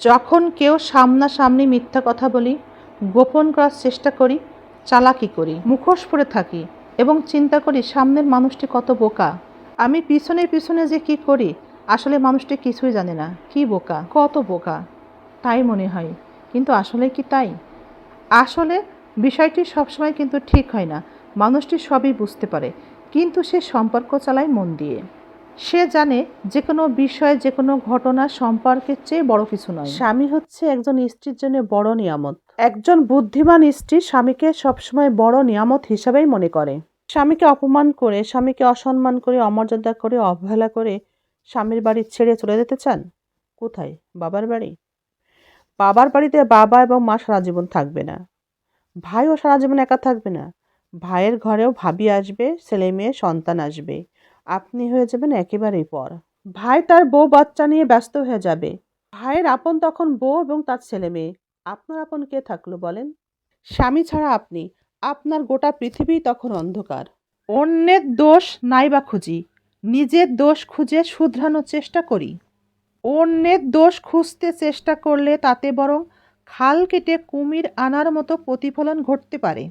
যখন কেউ সামনাসামনি মিথ্যা কথা বলি, গোপন করার চেষ্টা করি, চালাকি করি, মুখোশ পরে থাকি এবং চিন্তা করি সামনের মানুষটি কত বোকা। আমি পিছনে পিছনে যে কি করি, আসলে মানুষটি কিছুই জানে না। কি বোকা? কত বোকা? তাই মনে হয়। কিন্তু আসলে কি তাই? আসলে বিষয়টি সবসময় কিন্তু ঠিক হয় না। মানুষটি সবই বুঝতে পারে, কিন্তু সে সম্পর্ক চালায় মন দিয়ে। সে জানে যে কোনো বিষয় যে কোনো ঘটনা সম্পর্কের চেয়ে বড় কিছু নয়। স্বামী হচ্ছে একজন স্ত্রীর জন্য বড় নিয়ামত। একজন বুদ্ধিমান স্ত্রী স্বামীকে সবসময় বড় নিয়ামত হিসাবেই মনে করে। স্বামীকে অপমান করে, স্বামীকে অসম্মান করে, অমর্যাদা করে, অবহেলা করে স্বামীর বাড়ি ছেড়ে চলে যেতে চান? কোথায়? বাবার বাড়ি? বাবার বাড়িতে বাবা এবং মা সারা জীবন থাকবে না। ভাইও সারা জীবন একা থাকবে না। ভাইয়ের ঘরেও ভাবি আসবে ছেলে মেয়ে সন্তান আসবে। আপনি হয়ে যাবেন একেবারেই পর। ভাই তার বউ বাচ্চা নিয়ে ব্যস্ত হয়ে যাবে। ভাইয়ের আপন তখন বউ এবং তার ছেলে মেয়ে। আপনার আপন কে থাকল বলেন? স্বামী ছাড়া আপনি। আপনার গোটা পৃথিবী তখন অন্ধকার। অন্যের দোষ নাই বা খুঁজি। নিজের দোষ খুঁজে শুধরানোর চেষ্টা করি। অন্যের দোষ খুঁজতে চেষ্টা করলে তাতে বরং খাল কেটে কুমির আনার মতো প্রতিফলন ঘটতে পারে।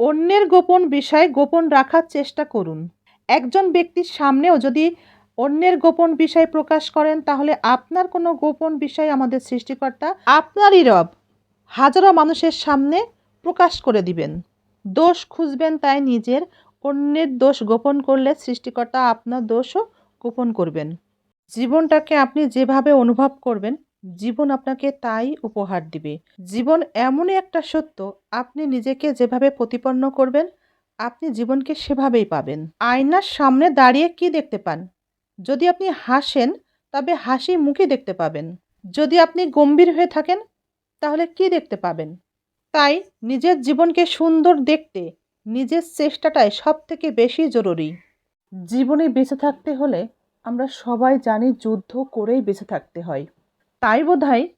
অন্যের গোপন বিষয় গোপন রাখার চেষ্টা করুন। একজন ব্যক্তির সামনেও যদি অন্যের গোপন বিষয় প্রকাশ করেন, তাহলে আপনার কোনো গোপন বিষয় আমাদের সৃষ্টিকর্তা আপনারই রব হাজারো মানুষের সামনে প্রকাশ করে দিবেন। দোষ খুঁজবেন তাই নিজের অন্যের দোষ গোপন করলে সৃষ্টিকর্তা আপনার দোষও গোপন করবেন। জীবনটাকে আপনি যেভাবে অনুভব করবেন, জীবন আপনাকে তাই উপহার দিবে। জীবন এমনই একটা সত্য, আপনি নিজেকে যেভাবে প্রতিপন্ন করবেন আপনি জীবনকে সেভাবেই পাবেন। আয়নার সামনে দাঁড়িয়ে কি দেখতে পান? যদি আপনি হাসেন, তবে হাসি মুখে দেখতে পাবেন। যদি আপনি গম্ভীর হয়ে থাকেন, তাহলে কি দেখতে পাবেন? তাই নিজের জীবনকে সুন্দর দেখতে নিজের চেষ্টাটাই সব থেকে বেশি জরুরি। জীবনে বেঁচে থাকতে হলে আমরা সবাই জানি যুদ্ধ করেই বেঁচে থাকতে হয়। তাই বোধহয়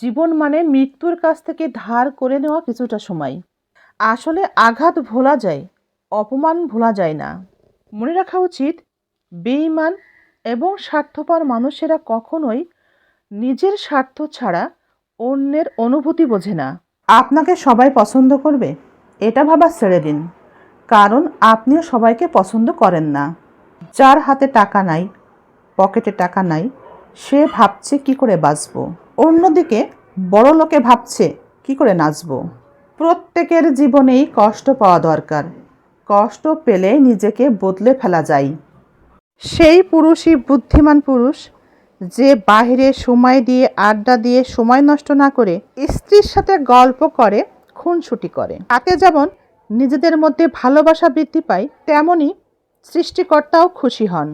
জীবন মানে মৃত্যুর কাছ থেকে ধার করে নেওয়া কিছুটা সময়। আসলে আঘাত ভোলা যায়, অপমান ভোলা যায় না। মনে রাখা উচিত, বেঈমান এবং স্বার্থপর মানুষেরা কখনোই নিজের স্বার্থ ছাড়া অন্যের অনুভূতি বোঝে না। আপনাকে সবাই পছন্দ করবে, এটা ভাবা ছেড়ে দিন। কারণ আপনিও সবাইকে পছন্দ করেন না। যার হাতে টাকা নাই, পকেটে টাকা নাই, সে ভাবছে কি করে বাঁচবো। অন্যদিকে বড় লোকে ভাবছে কি করে নাচবো। প্রত্যেকের জীবনেই কষ্ট পাওয়া দরকার। কষ্ট পেলে নিজেকে বদলে ফেলা যায়। সেই পুরুষই বুদ্ধিমান পুরুষ, যে বাইরে সময় দিয়ে, আড্ডা দিয়ে সময় নষ্ট না করে স্ত্রীর সাথে গল্প করে, খুনসুটি করে। তাতে যেমন নিজেদের মধ্যে ভালোবাসা বৃদ্ধি পায় তেমনই সৃষ্টিকর্তাও খুশি হন।